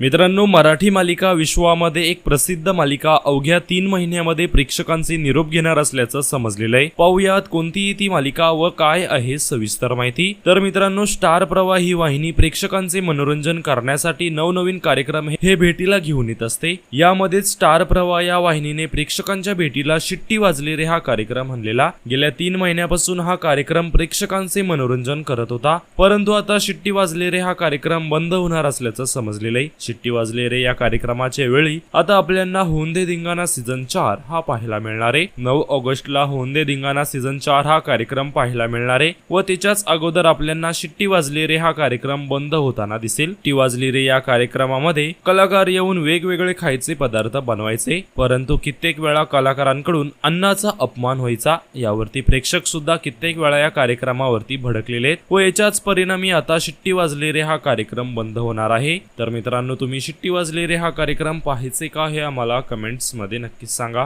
मित्रांनो मराठी मालिका विश्वामध्ये एक प्रसिद्ध मालिका अवघ्या तीन महिन्यामध्ये प्रेक्षकांचे निरोप घेणार असल्याचं समजलेलं आहे. पाहुयात कोणतीही ती मालिका व काय आहे सविस्तर माहिती. तर मित्रांनो स्टार प्रवाह ही वाहिनी प्रेक्षकांचे मनोरंजन करण्यासाठी नवनवीन कार्यक्रम हे भेटीला घेऊन येत असते. यामध्ये स्टार प्रवाह या वाहिनीने प्रेक्षकांच्या भेटीला शिट्टी वाजले रे हा कार्यक्रम म्हणलेला. गेल्या तीन महिन्यापासून हा कार्यक्रम प्रेक्षकांचे मनोरंजन करत होता. परंतु आता शिट्टी वाजले रे हा कार्यक्रम बंद होणार असल्याचं समजलेलं आहे. शिट्टी वाजले रे या कार्यक्रमाच्या वेळी. आता आपल्याला होंदे धिंगाणा सीझन चार हा पाहायला मिळणार आहे. नऊ ऑगस्टला होंदे धिंगाणा सीझन चार हा कार्यक्रम पाहायला मिळणार आहे व त्याच्याच अगोदर आपल्याला शिट्टी वाजली रे हा कार्यक्रम बंद होताना दिसेल. टी वाजली रे या कार्यक्रमामध्ये कलाकार येऊन वेगवेगळे खायचे पदार्थ बनवायचे. परंतु कित्येक वेळा कलाकारांकडून अन्नाचा अपमान व्हायचा. यावरती प्रेक्षक सुद्धा कित्येक वेळा या कार्यक्रमावरती भडकलेले आहेत व याच्याच परिणामी आता शिट्टी वाजले रे हा कार्यक्रम बंद होणार आहे. तर मित्रांनो तुम्ही शिट्टी वाजले रे हा कार्यक्रम पाहायचे का हे आम्हाला कमेंट्समध्ये नक्कीच सांगा.